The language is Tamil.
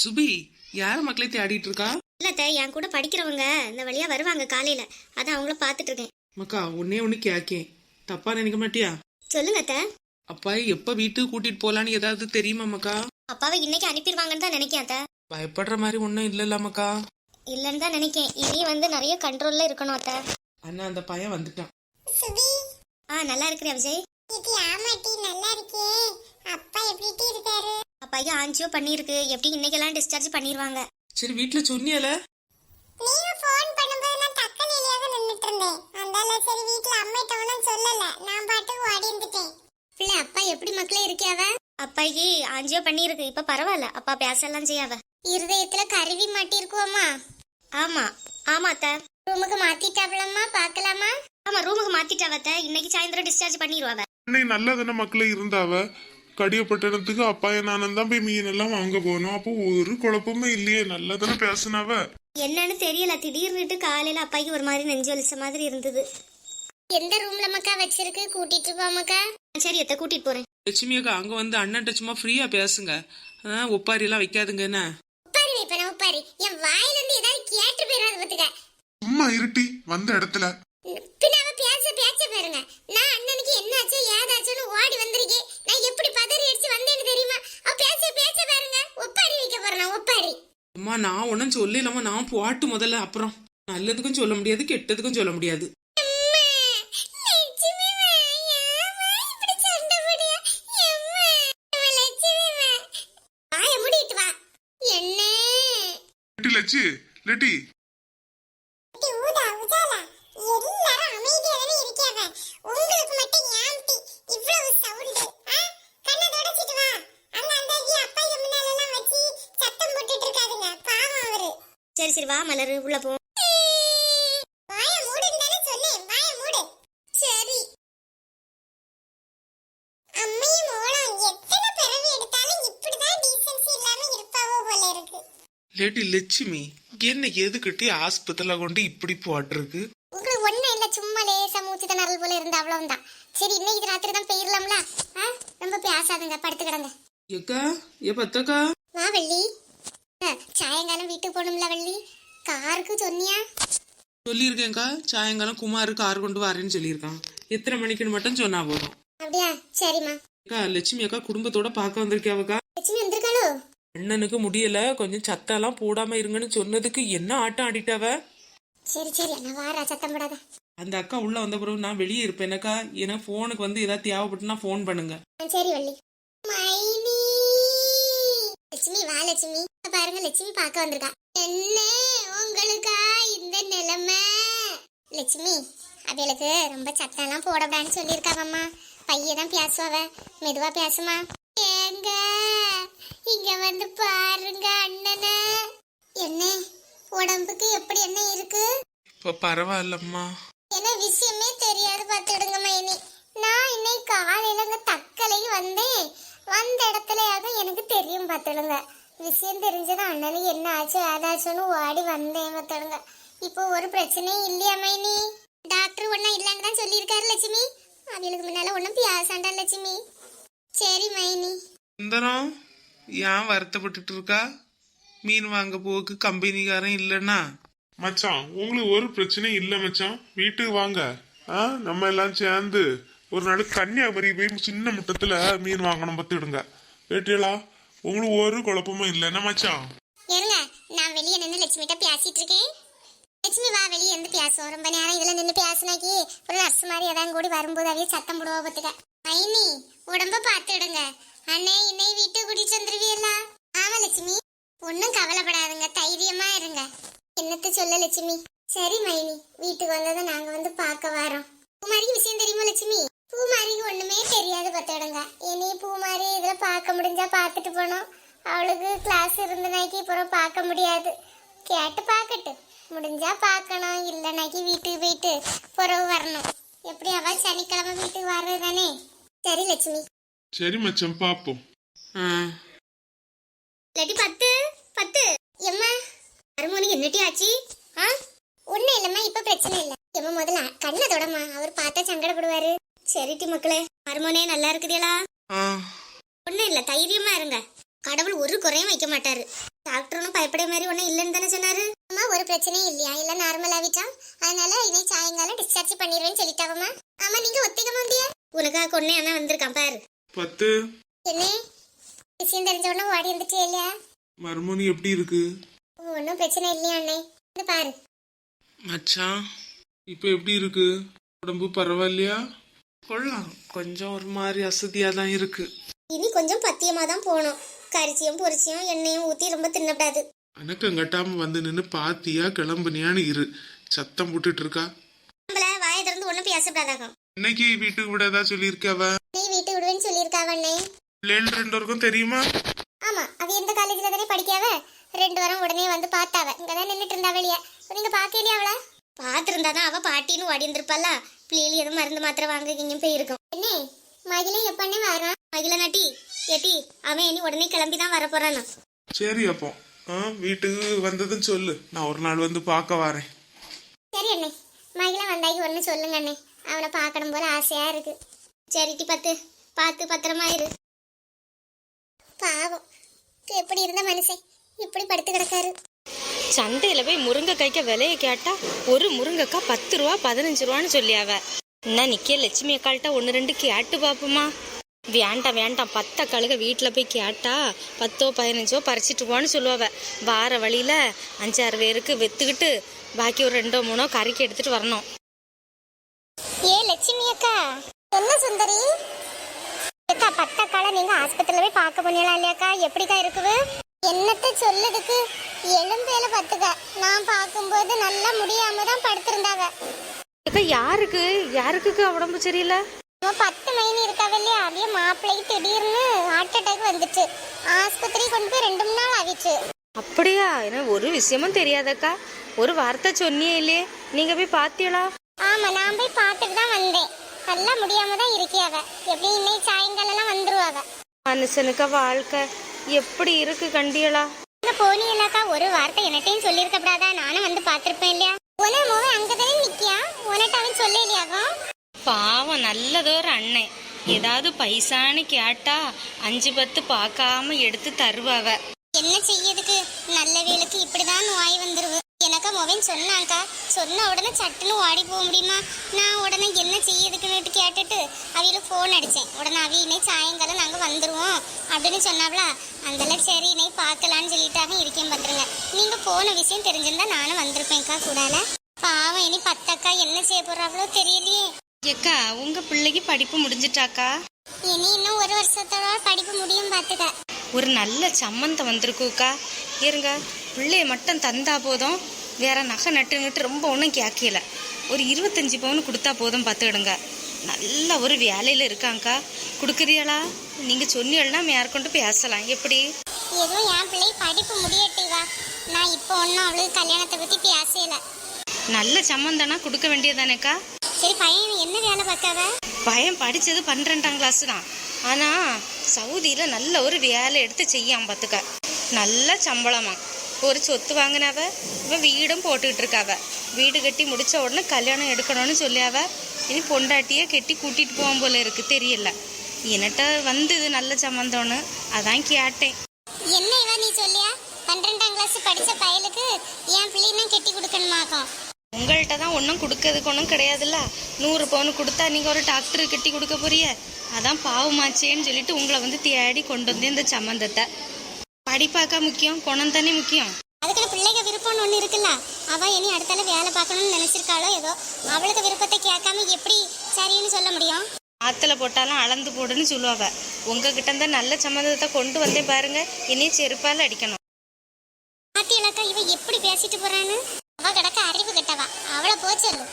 சுபி யார மக்களை தேடிட்டு இருக்கா? இல்லத்த என் கூட படிக்கிறவங்க இந்த வழியா வருவாங்க காலையில. அதான் அவங்கள பாத்துட்டு இருக்கேன். மக்கா ஒன்னே ஒண்ணு கேக்கேன். தப்பா நினைக்க மாட்டியா? சொல்லுங்க அத்த அப்பா எப்ப வீட்டுக்கு கூட்டிட்டு போலான்னு ஏதாவது தெரியுமா மக்கா? அப்பாவை இன்னைக்கு அனுப்பிடுவாங்கன்னு தான் நினைக்கேன் அத்த. பயப்படுற மாதிரி ஒன்றும் இல்லைல்ல மக்கா. இல்லன்னு தான் நினைக்கேன். இனி வந்து நிறைய கண்ட்ரோல்ல இருக்கணும் அத்த. அண்ணா அந்த பையன் வந்துட்டான். சுபி. ஆ நல்லா இருக்கிறேன் விஜய்? இது ஆமாட்டி நல்லா இருக்கே. அப்பா எப்படி இருக்காரு? அப்பாய்க்கு ஆஞ்சியோ பண்ணியிருக்கு. எப்படி இன்னைக்கெல்லாம் டிஸ்சார்ஜ் பண்ணிடுவாங்க சரி வீட்டுல சொன்னியல? நீங்க ஃபோன் பண்ணும்போது நான் தக்கனிலையாக நின்னுட்டு இருந்தேன். அந்தால சரி வீட்ல அம்மிட்ட ஒன்றும் சொல்லல. நான் பாட்டுக்கு ஓடி இருந்துட்டேன். பிள்ளை அப்பா எப்படி மக்களே இருக்கியாவ அப்பாய்க்கு ஆஞ்சியோ பண்ணியிருக்கு. இப்ப பரவாயில்ல. அப்பா பேசலாம் செய்யாவ இருதயத்துல கருவி மாட்டி இருக்குவோமா ஆமா. ஆமா அத்த ரூமுக்கு மாத்திட்டாவளம்மா பார்க்கலாமா? ஆமா ரூமுக்கு மாத்திட்டாவத்த இன்னைக்கு சாயந்தரம் டிஸ்சார்ஜ் பண்ணிடுவாவ அன்னை நல்லதான மக்களே இருந்தாவ? கடியப்பட்டணத்துக்கு அப்பா நானும் தான் போய் மீன் எல்லாம் வாங்க போனோம் அப்போ ஒரு குழப்பமே இல்லையே. நல்லதானே பேசினாவ? என்னன்னு தெரியல. திடீர்னுட்டு காலையில அப்பாய்க்கு ஒரு மாதிரி நெஞ்சு வலிச்ச மாதிரி இருந்தது. எந்த ரூம்ல மக்கா வச்சிருக்கு? கூட்டிட்டு போமாக்கா சரி அத்தை கூட்டிட்டு போறேன். லட்சுமி அக்கா அங்க வந்து அண்ணன்ட்ட சும்மா ஃப்ரீயா பேசுங்க. ஆ, ஒப்பாரி எல்லாம் வைக்காதுங்க என்ன? உப்பாரி வைப்பேன்? உப்பாரி என் வாயில இருந்து ஏதாவது கேட்டு போயிடாது பத்துக்க சும்மா இருட்டி வந்த இடத்துல. பின்ன அவ பேச பேச பாருங்க. நான் அண்ணனுக்கு என்னாச்சு ஏதாச்சுன்னு ஓடி வந்திருக்கேன் நான் எப்படி பதறி அடிச்சு வந்தேன்னு தெரியுமா அவ பேச பேச பாருங்க ஒப்பாரி வைக்க போறேன் நான் ஒப்பாரி அம்மா நான் ஒன்றும் சொல்லலாமா நான் போட்டு முதல்ல அப்புறம் நல்லதுக்கும் சொல்ல முடியாது கெட்டதுக்கும் சொல்ல முடியாது. அம்மா, லட்சுமிமா, ஏம்மா இப்படி சண்டை போடுறியா? எம்மா, அம்மா, லட்சுமிமா. வாயை மூடிட்டு வா. என்ன? லெட்டி லட்சி லெட்டி எல்லாரும் அமைதியாவே இருக்காங்க. உங்களுக்கு மட்டும் ஏன்டி இவ்வளவு sound? ஆ? கண்ணை தொடச்சிட்டு வா. அங்க அந்த ஐயா அப்பா இது முன்னாலெல்லாம் வச்சு சத்தம் போட்டுட்டு இருக்காதுங்க. பாவம் அவரு. சரி வா மலரு உள்ள போ. வாயை மூடுன்னு தானே சொன்னேன். வாயை மூடு. சரி. அம்மையும் மோளும் எத்தனை பிறவி எடுத்தாலும் இப்படிதான் டீசன்சி இல்லாம இருப்பாவோ போல இருக்கு. லேடி லட்சுமி என்ன எதுக்கிட்டே ஆஸ்பத்திரியில கொண்டு இப்படி போட்டிருக்கு? உங்களுக்கு ஒண்ணும் இல்ல சும்மா லேசா மூச்சு திணறல் போல இருந்த அவ்வளவுதான். சரி இன்னைக்கு ராத்திரி தான் போயிடலாம்ல? ரொம்ப பேசாதுங்க படுத்து கிடங்க. ஏக்கா ஏ பத்தக்கா வா வள்ளி. சாயங்காலம் வீட்டுக்கு போகணும்ல வள்ளி? காருக்கு சொன்னியா? சொல்லியிருக்கேன்க்கா. சாயங்காலம் குமார் கார் கொண்டு வரேன்னு சொல்லியிருக்கான். எத்தனை மணிக்குன்னு மட்டும் சொன்னா போதும். அப்படியா? சரிம்மா. அக்கா லட்சுமி அக்கா குடும்பத்தோட பார்க்க வந்திருக்கியாவக்கா? லட்சுமி வந்திருக்காளோ? அண்ணனுக்கு முடியல. கொஞ்சம் சத்தெல்லாம் போடாம இருங்கன்னு சொன்னதுக்கு என்ன ஆட்டம் ஆடிட்டாவ? சரி சரி. நான் வாரா. சத்தம் போடாத. அந்த அக்கா உள்ள வந்த பிறகு நான் வெளியே இருப்பேனக்கா. ஏன்னா போனுக்கு வந்து ஏதாவது தேவைப்பட்டுனா ஃபோன் பண்ணுங்க. சரி வள்ளி. லட்சுமி வா லட்சுமி. பாருங்க லட்சுமி பார்க்க வந்திருக்கா. என்ன உங்களுக்கா இந்த நிலைமை? லட்சுமி அவளுக்கு ரொம்ப சத்தம்லாம் போடக்கூடாதுன்னு சொல்லியிருக்காவம்மா பையன் தான் பேசுவாவ. மெதுவா பேசுமா. ஏங்க இங்க வந்து பாருங்க அண்ணனை. என்ன உடம்புக்கு எப்படி என்ன இருக்கு? இப்ப பரவாயில்லம்மா. என்ன விஷயமே தெரியாது பார்த்துடுங்க மைனி நான் இன்னைக்கு காலையில இங்க தக்கலைக்கு வந்தேன். வந்த இடத்துலயாவது எனக்கு தெரியும் பார்த்துடுங்க. விஷயம் தெரிஞ்சது அண்ணனுக்கு என்ன ஆச்சு ஏதாச்சுன்னு ஓடி வந்தேன் பார்த்துடுங்க. இப்போ ஒரு பிரச்சனையும் இல்லையா மைனி? டாக்டர் ஒன்றும் இல்லைன்னு தான் சொல்லியிருக்காரு லட்சுமி. அவளுக்கு முன்னால ஒன்றும் பியாசாண்டா லட்சுமி. சரி மைனி. சுந்தரம் ஏன் வருத்தப்பட்டுட்டு இருக்கா? மீன் வாங்க போக்கு கம்பெனிக்காரன் இல்லைன்னா? மச்சான் உங்களுக்கு ஒரு பிரச்சனையும் இல்ல மச்சான். வீட்டுக்கு வாங்க. ஆ நம்ம எல்லாம் சேர்ந்து ஒரு நாள் கன்னியாகுமரி போய் சின்ன முட்டத்துல மீன் வாங்கணும் பத்துடுங்க. கேட்டீங்களா உங்களுக்கு ஒரு குழப்பமும் இல்லை. என்ன மச்சான்? இருங்க நான் வெளியே நின்று லட்சுமிகிட்ட பேசிட்டு இருக்கேன் லட்சுமி வா வெளியே இருந்து பேசுவோம். ரொம்ப நேரம் இதுல நின்று பேசினாக்கி ஒரு நர்ஸ் மாதிரி ஏதாவது கூடி வரும்போது அதே சத்தம் போடுவா பத்துக்க. மைனி உடம்ப பார்த்துடுங்க அண்ணே இன்னை வீட்டு கூட்டிட்டு வந்துருவீங்களா? ஆமா லட்சுமி. ஒன்றும் கவலைப்படாதுங்க. தைரியமா இருங்க. என்னத்த சொல்ல லட்சுமி? சரி மைனி. வீட்டுக்கு வந்ததை நாங்க வந்து பார்க்க வரோம். பூமாரிக்கு விஷயம் தெரியுமா லட்சுமி? தெரியாது பார்த்துடுங்க இனி பூமாரி இதுல பார்க்க முடிஞ்சா பார்த்துட்டு போனோம் அவளுக்கு கிளாஸ் இருந்தனாக்கி அப்புறம் பார்க்க முடியாது. கேட்டு பார்க்கட்டு. முடிஞ்சா பார்க்கணும். இல்லைனாக்கி வீட்டுக்கு போயிட்டு புறவு வரணும். எப்படி அவ சனிக்கிழமை வீட்டுக்கு வர்றது தானே சரி லட்சுமி. சரி மச்சான் பாப்போம். ஆ, லட்டி பத்து பத்து. எம்மா? அருமோனி என்னட்டி ஆச்சு? ஆ? ஒண்ணும் இல்லம்மா இப்ப பிரச்சனை இல்ல. எம்மா முதல்ல கண்ணை தொடமா அவர் பார்த்தா சங்கடப்படுவாரு. சரிட்டி மக்களே அருமோனே நல்லா இருக்குதேலா ஆ. ஒண்ணும் இல்ல தைரியமா இருங்க. கடவுள் ஒரு குறையும் வைக்க மாட்டாரு. டாக்டர் ஒன்றும் பயப்பட மாதிரி ஒன்றும் இல்லைன்னு தானே சொன்னாரு? அம்மா ஒரு பிரச்சனையும் இல்லையா? இல்ல நார்மல் ஆகிட்டா? அதனால இன்னை சாயங்காலம் டிஸ்சார்ஜ் பண்ணிடுவேன்னு சொல்லிட்டாவம்மா. ஆமா நீங்க ஒத்திக்க மாட்டியா உனக்காக கொன்னே அண்ணா வந்திருக்கான் பாரு. பத்து. என்ன? விஷயம் தெரிஞ்ச உடனே ஓடி இருந்துட்டே இல்லையா? மறுமணி எப்படி இருக்கு? ஒன்றும் பிரச்சனை இல்லையா அண்ணே? இது பாரு. மச்சான் இப்போ எப்படி இருக்கு? உடம்பு பரவாயில்லையா? கொள்ளலாம். கொஞ்சம் ஒரு மாதிரி அசதியா தான் இருக்கு. இனி கொஞ்சம் பத்தியமா தான் போகணும். கரிச்சியும் பொரிச்சியும் எண்ணெயும் ஊத்தி ரொம்ப தின்னப்படாது. அனக்கம் கட்டாம வந்து நின்று பாத்தியா கிளம்புனியான்னு இரு. சத்தம் போட்டுட்டு இருக்கா? நம்மள வாயை திறந்து ஒன்றும் பேசப்படாதாகும் இன்னைக்கு வீட்டுக்கு விட ஏதாவது சொல்லியிருக்காவ? நீ வீட்டு விடுவேன்னு சொல்லியிருக்காவ அண்ணே? பிள்ளைகள் ரெண்டு பேருக்கும் தெரியுமா? ஆமா அவ எந்த காலேஜ்ல தானே படிக்காவ? ரெண்டு வாரம் உடனே வந்து பார்த்தாவ. இங்க தான் நின்றுட்டு இருந்தா வெளியே நீங்க பாக்கலையா அவள? பார்த்துருந்தா தான் அவ பாட்டின்னு ஓடி இருந்திருப்பால பிள்ளைகள் எதுவும் மருந்து மாத்திரை வாங்க போயிருக்கும் என்ன மகிழ எப்பண்ணே வரான் மகிழ நட்டி ஏட்டி அவன் இனி உடனே கிளம்பி தான் வர போறானா? சரி அப்போ. வீட்டுக்கு வந்ததுன்னு சொல்லு. நான் ஒரு நாள் வந்து பார்க்க வரேன். சரி அண்ணே மகிழ வந்தாக்கி ஒன்று சொல்லுங்க அண்ணே. அவனை பார்க்கணும் போல ஆசையா இருக்கு. சரிட்டி பத்து. பார்த்து பத்திரமா இரு. பாவம். எப்படி இருந்த மனுஷன் இப்படி படுத்து கிடக்காரு. சந்தையில் போய் முருங்கைக்காய்க்க விலைய கேட்டா ஒரு முருங்கைக்காய் பத்து ரூபா பதினஞ்சு ரூபான்னு சொல்லி அவ. என்ன நிக்க லட்சுமி அக்கால்கிட்ட ஒன்று ரெண்டு கேட்டு பார்ப்போமா வேண்டாம் வேண்டாம் பத்த கழுக வீட்டில் போய் கேட்டா பத்தோ பதினஞ்சோ பறிச்சிட்டு போன்னு சொல்லுவாவ. வார வழியில அஞ்சாறு பேருக்கு வித்துக்கிட்டு பாக்கி ஒரு ரெண்டோ மூணோ கறிக்கு எடுத்துட்டு வரணும். ஏ லட்சுமி அக்கா என்ன சுந்தரி? அக்கா பத்தக்கால நீங்க ஆஸ்பத்திரியில போய் பார்க்க போனீங்களா இல்லையாக்கா? எப்படிக்கா இருக்குது? என்னத்த சொல்லுதுக்கு? எலும்பேல பத்துக்க. நான் பார்க்கும்போது நல்லா முடியாம தான் படுத்திருந்தாங்க. அக்கா யாருக்கு? யாருக்குக்கா உடம்பு சரியில்லை? பத்து மைனி இருக்காவ இல்லையா? அப்படியே மாப்பிள்ளைக்கு திடீர்னு ஹார்ட் அட்டாக் வந்துச்சு. ஆஸ்பத்திரி கொண்டு போய் ரெண்டு மூணு நாள் ஆகிச்சு. அப்படியா? எனக்கு ஒரு விஷயமும் தெரியாதக்கா. ஒரு வார்த்தை சொன்னியே இல்லையே. நீங்க போய் பாத்தீங்களா? ஆமா நான் போய் பார்த்துட்டு தான் வந்தேன். நல்லா முடியாம தான் இருக்கியாவ. எப்படி இன்னைக்கு சாயங்காலம் வந்துருவாவ. மனுஷனுக்கு வாழ்க்கை. எப்படி இருக்கு கண்டியலா? இந்த போனீங்களாக்கா ஒரு வார்த்தை என்னட்டையும் சொல்லியிருக்கப்படாதா? நானும் வந்து பார்த்திருப்பேன் இல்லையா? உன மோவன் அங்கதானே நிக்கியா? உனட்ட அவன் சொல்ல இல்லையாகும் பாவம் நல்லதொரு அண்ணன் ஏதாவது பைசான்னு கேட்டா அஞ்சு பத்து பார்க்காம எடுத்து தருவாவ. என்ன செய்யதுக்கு நல்ல வேலுக்கு இப்படிதான் நோய் வந்துருவு. எனக்கா மோவன் சொன்னாக்கா சொன்ன உடனே சட்டுன்னு ஓடி போக முடியுமா? நான் உடனே செய்யதுக்குன்னு கேட்டுட்டு அவியில ஃபோன் அடிச்சேன். உடனே அவி இன்னைக்கு சாயங்காலம் நாங்க வந்துருவோம். அப்படின்னு சொன்னாப்ல. அதெல்லாம் சரி இன்னைக்கு பார்க்கலான்னு சொல்லிட்டாங்க. இருக்கேன் பாத்துருங்க. நீங்க போன விஷயம் தெரிஞ்சிருந்தா நானும் வந்திருப்பேன்க்கா கூடால. பாவம் இனி பத்தக்கா என்ன செய்ய போறாங்களோ தெரியலையே. ஏக்கா உங்க பிள்ளைக்கு படிப்பு முடிஞ்சிட்டாக்கா? இனி இன்னும் ஒரு வருஷத்தோட படிப்பு முடியும் பாத்துக்க. ஒரு நல்ல சம்மந்தம் வந்திருக்குக்கா. இருங்க பிள்ளைய மட்டும் தந்தா போதும். வேற நகை நட்டுன்னுட்டு ரொம்ப ஒன்றும் கேட்கல ஒரு இருபத்தஞ்சி பவுன் கொடுத்தா போதும் பார்த்துக்கிடுங்க நல்ல ஒரு வேலையில் இருக்காங்க்கா கொடுக்குறீங்களா? நீங்கள் சொன்னீங்கன்னா மேற்கொண்டு பேசலாம். எப்படி? ஏதோ என் பிள்ளை படிப்பு முடியட்டுவா. நான் இப்போ ஒன்றும் அவளுக்கு கல்யாணத்தை பத்தி பேசல. நல்ல சம்மந்தம்னா கொடுக்க வேண்டியதானேக்கா சரி பையன் என்ன வேலை பார்க்காவ? பையன் படித்தது பன்னிரெண்டாம் கிளாஸ் தான். ஆனால் சவுதியில் நல்ல ஒரு வேலை எடுத்து செய்யாம பார்த்துக்க. நல்ல சம்பளமா. ஒரு சொத்து வாங்கினாவ இவன் வீடும் போட்டுக்கிட்டு இருக்காவ வீடு கட்டி முடிச்ச உடனே கல்யாணம் எடுக்கணும்னு சொல்லியாவ. இனி பொண்டாட்டியே கட்டி கூட்டிட்டு போவோம் போல இருக்கு தெரியல. என்னட்ட வந்தது நல்ல சம்மந்தம்னு அதான் கேட்டேன். என்ன இவ நீ சொல்லியா? பன்னிரெண்டாம் கிளாஸ் படிச்ச பயலுக்கு என் பிள்ளைன்னா கெட்டி கொடுக்கணுமாக்கும். உங்கள்கிட்ட தான் ஒன்றும் கொடுக்கறதுக்கு ஒன்றும் கிடையாதுல்ல. நூறு பவுன் கொடுத்தா நீங்கள் ஒரு டாக்டர் கட்டி கொடுக்க போறிய. அதான் பாவமாச்சேன்னு சொல்லிட்டு உங்களை வந்து தேடி கொண்டு வந்தேன் இந்த சம்மந்தத்தை படிப்பாக்கா முக்கியம் குணம் தானே முக்கியம். அதுக்குன்னு பிள்ளைக்கு விருப்பம்னு ஒன்று இருக்குல்ல? அவ இனி அடுத்தால வேலை பார்க்கணும்னு நினைச்சிருக்காளோ ஏதோ? அவளுக்கு விருப்பத்தை கேட்காம எப்படி சரின்னு சொல்ல முடியும்? ஆத்துல போட்டாலும் அளந்து போடுன்னு சொல்லுவாவ. உங்ககிட்ட இருந்த நல்ல சம்மந்தத்தை கொண்டு வந்தேன் பாருங்க. இனி செருப்பால் அடிக்கணும். பாத்தியலாக்கா இவ எப்படி பேசிட்டு போறான்னு? அவ கிடக்க அறிவு கெட்டவா. அவளை போச்சல்லு